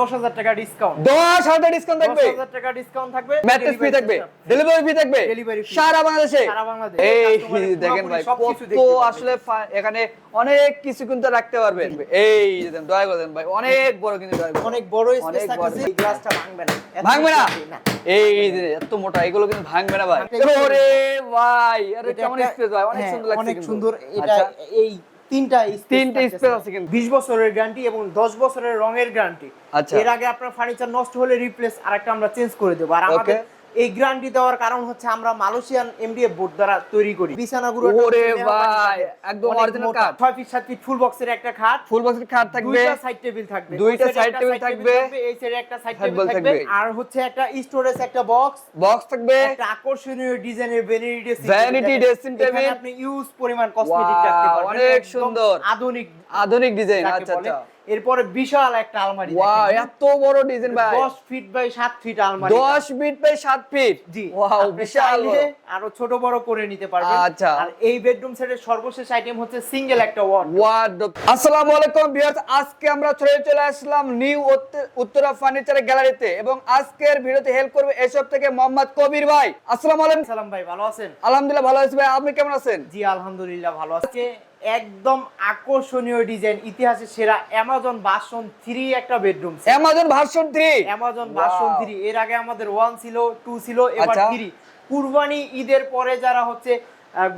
দশ হাজার টাকা ডিসকাউন্ট দশ হাজার ডিসকাউন্ট থাকবে। দশ হাজার টাকা ডিসকাউন্ট থাকবে ম্যাট্রেস ফ্রি থাকবে। ডেলিভারি ফ্রি থাকবে। সারা বাংলাদেশে। সারা বাংলাদেশে। এই দেখেন ভাই কত আসলে এখানে অনেক কিছু কিন্তু রাখতে পারবেন। এই দেন, দয়া করে দেন ভাই অনেক বড় কিন্তু অনেক বড় স্পেস অনেক এই গ্লাসটা ভাঙবে না। ভাঙবে না? এই এত মোটা এগুলো কিন্তু ভাঙবে না ভাই। ওরে ভাই আরে কেমন স্পেস ভাই অনেক হ্যাঁ, সুন্দর লাগছে অনেক সুন্দর। এটা আচ্ছা, এই তিনটা তিনটা স্পেস আছে কিন্তু। 20 বছরের গ্যারান্টি এবং 10 বছরের রঙের গ্যারান্টি আচ্ছা। এর আগে আপনার ফার্নিচার নষ্ট হলে রিপ্লেস আরেকটা আমরা চেঞ্জ করে দেবো আর আমাদের. এই গ্যারান্টি দেওয়ার কারণ হচ্ছে আমরা মালয়েশিয়ান এমডিএফ বোর্ড দ্বারা তৈরি করি। বিছানাগুলো ওরে ভাই, একদম original কাঠ। 6 ফিট 7 ফিট ফুল বক্সের একটা খাট। ফুল বক্সের খাট থাকবে। দুইটা সাইড টেবিল থাকবে। দুইটা table side থাকবে, এই সাইডে একটা সাইড টেবিল থাকবে। আর হচ্ছে একটা স্টোরেজ একটা বক্স বক্স থাকবে। একটা আকর্ষণীয় ডিজাইনের ভ্যানিটি Vanity dressing table। আপনি ইউজ পরিমাণ কসমেটিক রাখতে পারবেন। অনেক সুন্দর। আধুনিক আধুনিক ডিজাইন আচ্ছা আচ্ছা। এরপরে বিশাল একটা আলমারি ওয়াও এত বড় ডিজাইন ভাই। 10 ফিট বাই 7 ফিট আলমারি। 10 ফিট বাই 7 ফিট জি। ওয়াও বিশাল আরও ছোট বড় করে নিতে পারবেন। আচ্ছা। আর এই বেডরুম সেটের সর্বশেষ আইটেম হচ্ছে সিঙ্গেল একটা ওয়ার্ড আসসালামু আলাইকুম ভিউয়ার্স আজকে আমরা চলে চলে আসলাম নিউ উত্তরা ফার্নিচার গ্যালারিতে এবং আজকের ভিডিওতে হেল্প করবে এসব থেকে মোহাম্মদ কবির ভাই। আসসালামু আলাইকুম। সালাম ভাই ভালো আছেন? আলহামদুলিল্লাহ ভালো আছি ভাই। আপনি কেমন আছেন? জি আলহামদুলিল্লাহ ভালো আছে। একদম আকর্ষণীয় ডিজাইন ইতিহাসে সেরা অ্যামাজন বাসন থ্রি একটা bedroom Amazon version 3 Amazon. Version three এর আগে আমাদের ওয়ান ছিল টু ছিল এবার আচ্ছা। থ্রি কুরবানি ঈদের পরে যারা হচ্ছে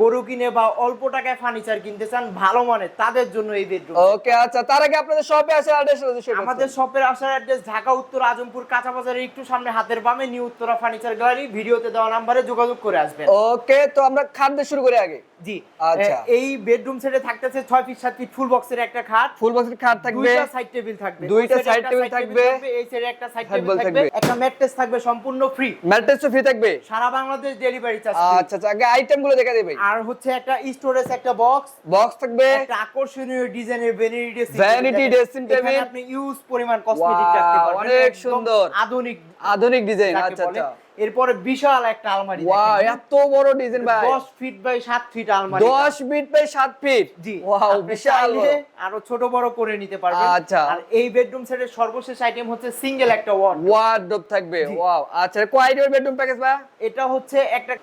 গরু কিনে বা অল্প টাকায় ফার্নিচার কিনতে চান ভালো মানের তাদের জন্য এই বেডরুম ওকে আচ্ছা তার আগে আপনাদের শপে আছে অ্যাড্রেস আমাদের শপের আসার অ্যাড্রেস ঢাকা উত্তর আজমপুর কাঁচা বাজারের একটু সামনে হাতের বামে নিউ উত্তরা ফার্নিচার গ্যালারি ভিডিওতে দেওয়া নাম্বারে যোগাযোগ করে আসবেন। ওকে তো আমরা খাদ্য শুরু করি আগে। জি। আচ্ছা। এই বেডরুম সেটে থাকতেছে ফিট ফিট ফুল বক্সের একটা খাট। ফুল বক্সের খাট থাকবে। দুইটা সাইড টেবিল থাকবে। দুইটা table side থাকবে, এই সাইডে একটা সাইড টেবিল থাকবে। একটা ম্যাট্রেস থাকবে সম্পূর্ণ ফ্রি ম্যাট্রেসও ফ্রি থাকবে। সারা বাংলাদেশ ডেলিভারি চার্জ আচ্ছা আচ্ছা আগে আইটেমগুলো দেখা দিবে। আর হচ্ছে একটা স্টোরেজ একটা বক্স বক্স থাকবে। একটা আকর্ষণীয় ডিজাইনের ভ্যানিটি ড্রেসিং dressing table। আপনি ইউজ পরিমাণ কসমেটিক রাখতে পারবেন। অনেক সুন্দর। আধুনিক আধুনিক ডিজাইন আচ্ছা আচ্ছা। এরপরে বিশাল একটা আলমারি ওয়াও এত বড় ডিজাইন ভাই। 10 ফিট বাই 7 ফিট আলমারি। 10 ফিট বাই 7 ফিট জি। ওয়াও বিশাল। আরও ছোট বড় করে নিতে পারবেন। আচ্ছা। আর এই বেডরুম সেটের সর্বশেষ আইটেম হচ্ছে সিঙ্গেল একটা ওয়ার্ড ওয়ার্ডরোব থাকবে। ওয়াও আচ্ছা কয় আইটেমের বেডরুম প্যাকেজ ভাই? এটা হচ্ছে একটা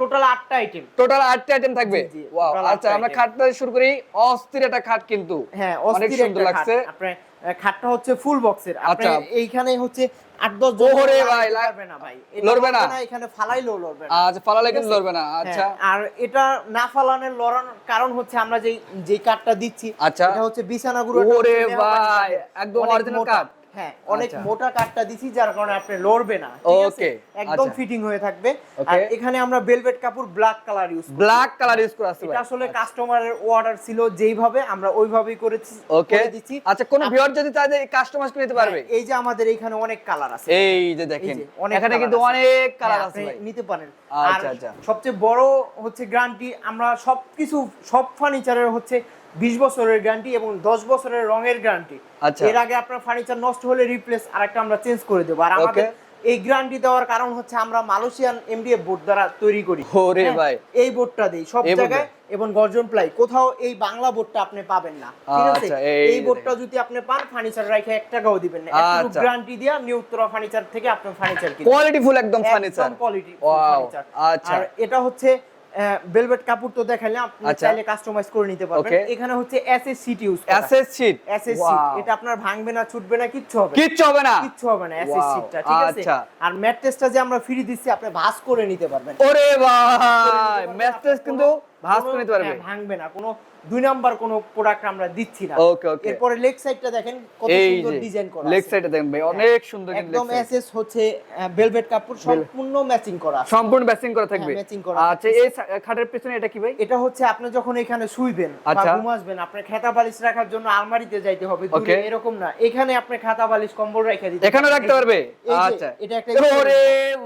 টোটাল আটটা আইটেম টোটাল 8টা আইটেম থাকবে? ওয়াও আচ্ছা আমরা। খাটটা শুরু করি। অস্থির একটা খাট কিন্তু। হ্যাঁ অস্থির একটা লাগছে। খাট। আপনার খাটটা হচ্ছে ফুল বক্সের আপনি। এইখানে হচ্ছে আট দশ ওরে ভাই, লাগবে না ভাই লড়বে না? এখানে ফালাইলেও লড়বে না আচ্ছা ফালালে কিন্তু লড়বে না আচ্ছা হ্যাঁ, আর এটা না ফালানোর লড়ানোর কারণ হচ্ছে আমরা যেই যে কাঠটা দিচ্ছি আচ্ছা। এটা হচ্ছে বিছানাগুলো ওরে ভাই, একদম অরিজিনাল কাঠ। হ্যাঁ অনেক আচ্ছা। মোটা কাঠটা দিছি যার কারণে আপনি লড়বে না? Okay, একদম আচ্ছা। ফিটিং হয়ে থাকবে। আর এখানে আমরা ভেলভেট কাপড় black colour use black colour use করা আছে এটা আসলে কাস্টমারের অর্ডার ছিল যেইভাবে আমরা ওইভাবেই করেছি ওকে দিচ্ছি। আচ্ছা কোন ভিউয়ার যদি চায় যে কাস্টমাইজ করে নিতে পারবে? এই যে আমাদের এখানে অনেক কালার আছে। এই যে দেখেন এখানে কিন্তু অনেক কালার হ্যাঁ, আছে নিতে পারেন। আচ্ছা, আচ্ছা। সবচেয়ে বড় হচ্ছে গ্যারান্টি আমরা সবকিছু সব ফার্নিচারের হচ্ছে 20 বছরের গ্যারান্টি এবং 10 বছরের রঙের গ্যারান্টি আচ্ছা। এর আগে আপনার ফার্নিচার নষ্ট হলে রিপ্লেস আরেকটা আমরা চেঞ্জ করে দেব। আর আমাদের এই গ্যারান্টি দেওয়ার কারণ হচ্ছে আমরা মালয়েশিয়ান এমডিএফ বোর্ড দ্বারা তৈরি করি। ওরে হ্যাঁ, ভাই। এই বোর্ডটা দেই সব জায়গায় এবং গর্জন প্লাই। কোথাও এই বাংলা বোর্ডটা আপনি পাবেন না। ঠিক আছে? আচ্ছা, এই বোর্ডটা যদি আপনি পান ফার্নিচার রাখে এক টাকাও দিবেন না। একটু আচ্ছা। গ্যারান্টি দিয়া নিউ উত্তরা ফার্নিচার থেকে আপনি ফার্নিচার কিনবেন কোয়ালিটি ফুল একদম ফার্নিচার একদম কোয়ালিটি ওয়াও আচ্ছা। আর এটা হচ্ছে ভেলভেট কাপড় তো দেখাইলাম আপনি আচ্ছা। চাইলে কাস্টমাইজ করে নিতে পারবেন। এখানে হচ্ছে SS sheet use SS sheet SS sheet এটা আপনার ভাঙবে না ছুটবে না কিচ্ছু হবে কিচ্ছু হবে না? কিচ্ছু হবে না এসএস সিটটা ঠিক আছে? আর আর ম্যাট্রেসটা যে আমরা ফ্রি দিচ্ছি আপনি ভাঁজ করে নিতে পারবেন। ওরে ভাই ম্যাট্রেস কিন্তু কোনো- ভাঁজ করে নিতে পারবে। হ্যাঁ, ভাঙবে না। কোনো দুই নাম্বার কোনো প্রোডাক্ট আমরা দিচ্ছি না। Okay, okay. এরপরে লেগ সাইডটা দেখেন কত সুন্দর ডিজাইন করা লেগ আছে। সাইডে দেখেন ভাই অনেক সুন্দর কিন্তু একদম এসএস হচ্ছে ভেলভেট কাপড় সম্পূর্ণ ম্যাচিং করা সম্পূর্ণ ব্যাসিং করা থাকবে। হ্যাঁ, matching করা আচ্ছা এই খাটের পেছনে এটা কি ভাই? এটা হচ্ছে আপনি যখন এখানে শুইবেন বা আচ্ছা। ঘুমাসবেন আপনার খাতা বালিশ রাখার জন্য আলমারিতে যাইতে হবে দূরে এরকম না। এখানে আপনি খাতা বালিশ কম্বল রেখে দিতে এখানে রাখতে পারবে? আচ্ছা। এটা একটা ওরে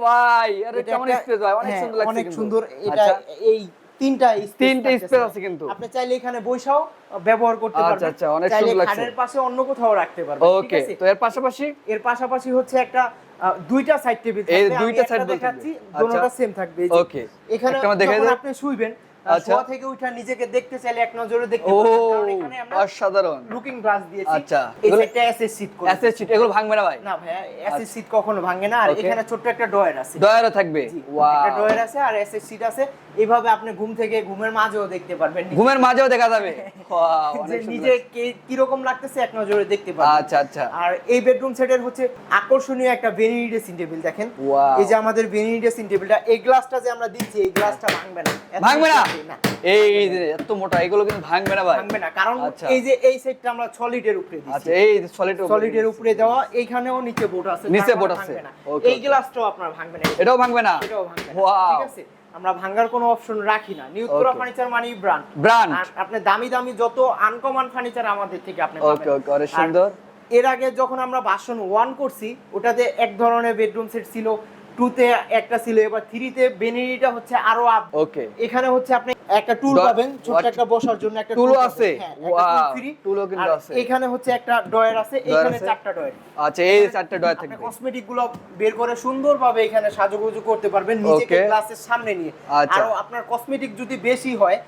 ভাই আরে কেমন স্পেস ভাই অনেক হ্যাঁ, সুন্দর লাগছে অনেক সুন্দর। এটা আচ্ছা, এই তিনটা তিনটে। স্পেস আছে কিন্তু। আপনি চাইলে এখানে বৈশাও ব্যবহার করতে আচ্ছা, পারবেন। আচ্ছা, অনেক সুন্দর লাগছে। খাটের পাশে অন্য কোথাও রাখতে পারবেন ওকে তো এর পাশাপাশি? এর পাশাপাশি হচ্ছে একটা দুইটা সাইড টেবিল এই দুইটা table দেখাচ্ছি দুটোটা আচ্ছা। সেম থাকবে। Okay. এখানে আপনি শুইবেন আচ্ছা। শোয়া থেকে উঠা নিজেকে দেখতে চাইলে এক নজরে দেখতে পারবেন। এখানে আমরা অসাধারণ। লুকিং গ্লাস দিয়েছি। আচ্ছা। এসএস সিট করে অ্যাসেস সিট এগুলো ভাঙবে না ভাই। না এসএস সিট কখনো ভাঙে না। আর এখানে ছোট্ট একটা ডয়ার আছে। দয়ারও থাকবে? জি, একটা ওয়াও ডয়ার আছে আর এসএস সিট আছে। এইভাবে আপনি ঘুম থেকে ঘুমের মাঝেও দেখতে পারবেন। ঘুমের মাঝেও দেখা যাবে? নিজে কে- লাগতেছে এক নজরে দেখতে পারবেন। আচ্ছা আচ্ছা। আর এই বেডরুম সেটের হচ্ছে আকর্ষণীয় একটা ভেনিটি ড্রেসিং টেবিল দেখেন। এই যে আমাদের ভেনিটি ড্রেসিং টেবিলটা এই গ্লাসটা যে আমরা দিচ্ছি এই গ্লাসটা ভাঙবে না। ভাঙবে না? এই এত মোটা এগুলো কিন্তু ভাঙবে না ভাই। ভাঙবে না কারণ আচ্ছা। এই যে এই সেটটা আমরা সলিডের উপরে দিচ্ছি। আচ্ছা এই সলিড সলিডের উপরে দেওয়া এইখানেও নিচে বোর্ড আছে নিচে মানে আছে। এই. গ্লাসটাও আপনার ভাঙবে না। এটাও ভাঙবে না? এটাও ভাঙবে না। ঠিক আছে? আমরা ভাঙ্গার কোনো অপশন রাখি না। নিউকোরা. ফার্নিচার মানে ব্র্যান্ড ব্র্যান্ড আপনি দামি দামি যত আনকমন ফার্নিচার আমাদের থেকে আপনি ওকে ওকে অনেক সুন্দর। এর আগে যখন আমরা বাসন ওয়ান করছি ওটাতে এক ধরনের বেডরুম সেট ছিল টুতে একটা ছিল এবার থ্রিতে হচ্ছে আরও আপ ওকে এখানে হচ্ছে আপনি একটা টুল পাবেন ছোট একটা বসার জন্য একটা টুলও আছে? হ্যাঁ। টুলও কিন্তু আছে। এখানে হচ্ছে একটা ডয়ার আছে এখানে চারটা ডয়ার আচ্ছা এই চারটে ডয়ার থাকবে কসমেটিকগুলো বের করে সুন্দরভাবে এখানে সাজুগুজু করতে পারবেন নিজেকে. গ্লাসের সামনে নিয়ে আচ্ছা। আর আপনার কসমেটিক যদি বেশি হয়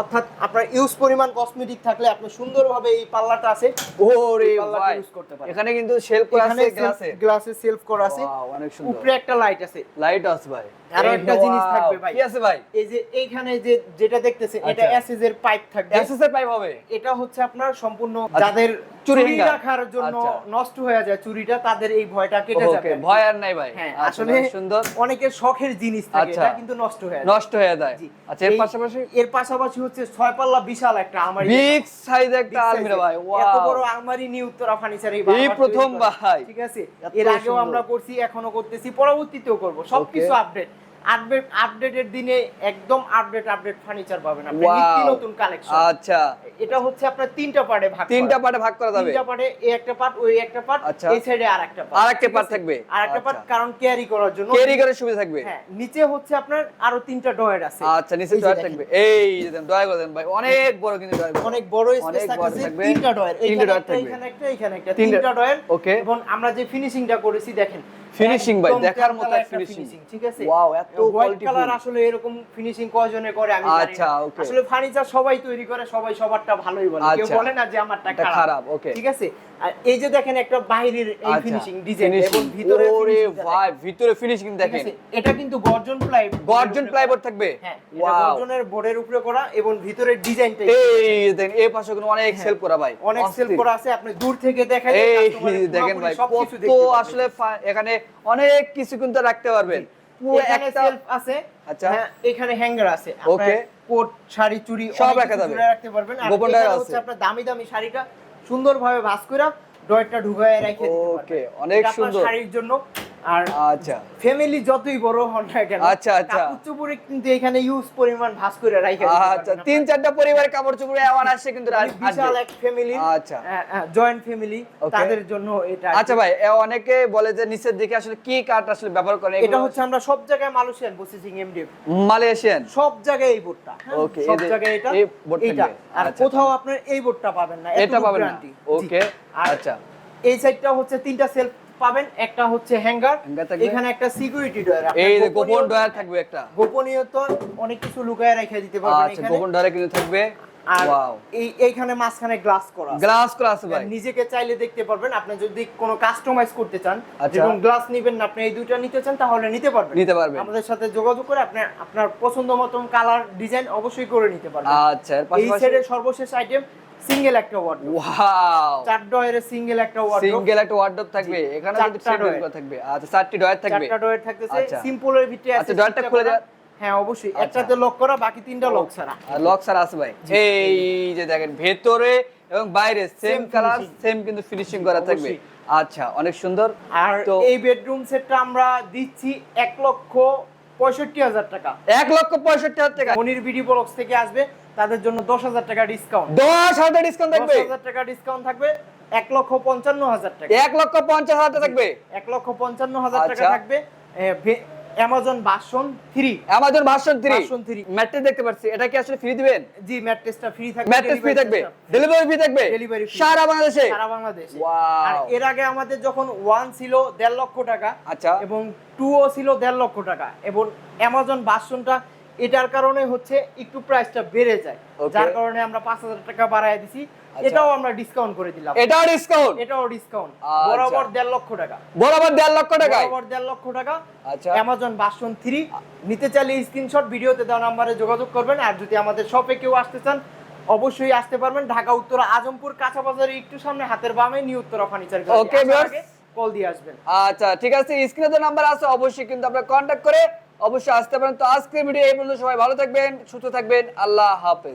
অর্থাৎ আপনার ইউজ পরিমাণ কসমেটিক থাকলে আপনি সুন্দরভাবে এই পাল্লাটা আছে। ওরে পাল্লাটা use করতে পারেন। এখানে কিন্তু শেলফ করা আছে গ্লাসে গ্লাসে সেলফ করা আছে। অনেক সুন্দর। উপরে একটা লাইট আছে। লাইট আছে ভাই। আরও একটা জিনিস থাকবে ভাই। কি আছে ভাই? এই যে এইখানে যে যেটা দেখতেছেন এটা আচ্ছা। এসএস এর পাইপ থাকবে। এসএসএর পাইপ হবে? এটা হচ্ছে আপনার সম্পূর্ণ আচ্ছা, যাদের চুরি রাখার জন্য আচ্ছা। নষ্ট হয়ে যায় চুরিটা তাদের এই ভয়টা কেটে যাবে। ভয় আর নাই ভাই। হ্যাঁ আচ্ছা, আসলে সুন্দর। অনেকের শখের জিনিস থাকে আচ্ছা। এটা কিন্তু নষ্ট হয়ে যায়। নষ্ট হয়ে যায়। আচ্ছা এর পাশাপাশি এর পাশাপাশি হচ্ছে ছয় পাল্লা বিশাল একটা আলমারি। বিগ সাইজ একটা আলমিরা। ভাই এত বড় আলমারি নিয়ে উত্তরা ফার্নিচার এই এই প্রথম ভাই। ঠিক আছে? এর আগেও আমরা করছি এখনও করতেছি পরবর্তীতেও করব। সবকিছু আপডেট আপডেট আপডেটের দিনে একদম আপডেট আপডেট ফার্নিচার পাবেন আপনি। নিত্য নতুন কালেকশন আচ্ছা। এটা হচ্ছে আপনার তিনটা পার্টে ভাগ তিনটা পার্টে ভাগ করা যাবে? তিনটা পার্টে এই একটা পার্ট ওই একটা পার্ট আচ্ছা। এই সাইডে আর একটা পার্ট আর একটা part থাকবে। আর একটা পার্ট আচ্ছা। কারণ ক্যারি করার জন্য ক্যারি করার সুবিধা থাকবে? হ্যাঁ নিচে হচ্ছে আপনার আরও তিনটা ডয়ার আছে। আচ্ছা নিচে ডয়ার। থাকবে। এই যে দেন দয়া করে দেন ভাই অনেক বড় কিন্তু ডয়ার অনেক বড় স্পেস থাকবে। তিনটা ডয়ার তিনটা ডয়ার থাকবে। এখানে একটা এখানে একটা। তিনটা- ডয়ার Okay. এবং আমরা যে ফিনিশিংটা করেছি দেখেন Finishing ভাই, দেখার মতো finishing, ঠিক আছে? Wow, এত quality কালার আসলে এরকম ফিনিশিং কয়জনে করে আমি জানি আচ্ছা, okay. আসলে ফার্নিচার সবাই তৈরি করে সবাই সবারটা ভালোই বলে। কেউ আচ্ছা। বলে না যে আমারটা এটা খারাপ। okay. ঠিক আছে? আর এই যে দেখেন একটা বাইরের এই আচ্ছা, ফিনিশিং ডিজাইন এবং ভিতরে ওরে ভাই ভিতরে ফিনিশিং দেখেন। এটা কিন্তু গর্জন প্লাই গর্জন প্লাইবোর্ড থাকবে? হ্যাঁ ওয়াও গর্জনের বোর্ডের উপরে করা এবং ভিতরের ডিজাইনটা এই দেখেন এই পাশে কিন্তু অনেক সেল করা ভাই হ্যাঁ। অনেক সেল করা আছে আপনি দূর থেকে দেখেন এই দেখেন ভাই কত আসলে এখানে অনেক কিছু কিন্তু রাখতে পারবেন পুরো এখানে একটা আছে আচ্ছা। হ্যাঁ এখানে হ্যাঙ্গার আছে Okay. কোট শাড়ি চুড়ি সব অনেক রাখা যাবে। রাখতে পারবেন গোপন আছে। আপনার দামি দামি শাড়িটা সুন্দরভাবে ভাঁজ করে ঢুকায় রাখে অনেক সুন্দর। শাড়ির জন্য আর আচ্ছা। ফ্যামিলি যতই বড় হন না কেন আচ্ছা, আচ্ছা। কাপড় কিন্তু এখানে ইউজ পরিমাণ ভাঁজ করে রাখে আচ্ছা তিন চারটা পরিবারের কাপড় চোপড় এমন আসছে কিন্তু বিশাল এক ফ্যামিলি আচ্ছা। জয়েন্ট ফ্যামিলি তাদের জন্য এটা আচ্ছা ভাই অনেকে বলে যে নিচের দিকে আসলে কি কাঠ আসলে ব্যবহার করে এটা হচ্ছে আমরা সব জায়গায় মালয়েশিয়ান প্রসেসিং এমডিএফ মালয়েশিয়ান সব জায়গায় এই বোর্ডটা। হ্যাঁ? Okay, সব জায়গায় এটা এই board আর আচ্ছা, কোথাও আপনার এই বোর্ডটা পাবেন না এটা পাবেন না। ওকে আচ্ছা। এই সাইডটা হচ্ছে তিনটা সেলফ পাবেন। একটা হচ্ছে হ্যাঙ্গার এখানে একটা সিকিউরিটি ডয়ার এই যে গোপন ডয়ার থাকবে একটা। গোপনীয়ত অনেক কিছু লুকায় রেখে দিতে পারবেন আচ্ছা গোপন ডয়ারে কিন্তু থাকবে। আর এই এইখানে মাঝখানে গ্লাস করা গ্লাস করা আছে ভাই। নিজেকে চাইলে দেখতে পারবেন। আপনি যদি কোনো কাস্টমাইজ করতে চান আচ্ছা। এবং গ্লাস নিবেন না আপনি এই দুইটা নিতে চান তাহলে নিতে পারবেন। নিতে পারবেন। আমাদের সাথে যোগাযোগ করে আপনি আপনার পছন্দ মতন কালার ডিজাইন অবশ্যই করে নিতে পারবেন। আচ্ছা এই সর্বশেষ আইটেম সিঙ্গেল একটা ওয়াও চার ডয়ের সিঙ্গেল একটা সিঙ্গেল একটা ওয়ার্ডরোব থাকবে। এখানে সিঙ্গেল থাকবে। আচ্ছা চারটি ডয়ার থাকবে। চারটা ডয়ের থাকতেছে আচ্ছা। সিম্পলের ভিতরে আচ্ছা, ডয়ারটা খুলে দেওয়া- হ্যাঁ অবশ্যই। আচ্ছা। একটাতে লক করা বাকি তিনটা লক ছাড়া। লক সার আছে ভাই। এই যে দেখেন ভেতরে এবং বাইরে সেম কালার সেম কিন্তু ফিনিশিং করা থাকবে। আচ্ছা অনেক সুন্দর। আর এই বেডরুম সেটটা আমরা দিচ্ছি এক লক্ষ পঁয়ষট্টি হাজার টাকা। এক লক্ষ পঁয়ষট্টি হাজার টাকা। মনির বিডি বক্স থেকে আসবে। তাদের জন্য দশ হাজার টাকা ডিসকাউন্ট দশ হাজার ডিসকাউন্ট থাকবে। দশ হাজার টাকা ডিসকাউন্ট থাকবে এক লক্ষ পঞ্চান্ন হাজার টাকা। এক লক্ষ পঞ্চাশ হাজার টাকা থাকবে। এক লক্ষ পঞ্চান্ন হাজার টাকা আচ্ছা। থাকবে অ্যামাজন অ্যামাজন ভার্সন। ম্যাট্রেস দেখতে পাচ্ছি। এটা কি আসলে ফ্রি দিবেন? জি ম্যাট্রেসটা ফ্রি থাকবে ম্যাট্রেস ফ্রি থাকবে। ডেলিভারি ফ্রি থাকবে। free। সারা বাংলাদেশে। সারা বাংলাদেশে। আর এর আগে আমাদের যখন ওয়ান ছিল দেড় লক্ষ টাকা আচ্ছা। এবং টু ও ছিল দেড় লক্ষ টাকা এবং অ্যামাজন বাসনটা এটার কারণে হচ্ছে একটু প্রাইসটা বেড়ে যায়। যার কারণে আমরা পাঁচ হাজার টাকা বাড়ায় দিছি। আচ্ছা। এটাও আমরা ডিসকাউন্ট করে দিলাম। এটাও ডিসকাউন্ট এটাও ডিসকাউন্ট আচ্ছা। বরাবর দেড় লক্ষ টাকা। বরাবর দেড় লক্ষ টাকায় বরাবর দেড় লক্ষ টাকা। আচ্ছা। অ্যামাজন বাসন থ্রি নিতে চাইলে স্ক্রিনশট ভিডিওতে দেওয়া নাম্বারে যোগাযোগ করবেন। আর যদি আমাদের শপে কেউ আসতে চান অবশ্যই আসতে পারবেন। ঢাকা উত্তরা আজমপুর কাঁচা বাজারে একটু সামনে হাতের বামে New Uttara Furniture viewers. Call দিয়ে আসবেন। আচ্ছা ঠিক আছে। স্ক্রিনে তো নাম্বার আছে অবশ্যই কিন্তু আপনারা কন্ট্যাক্ট করে অবশ্যই আসতে পারেন। তো আজকের ভিডিও এই পর্যন্ত। সবাই ভালো থাকবেন, সুস্থ থাকবেন। আল্লাহ হাফেজ।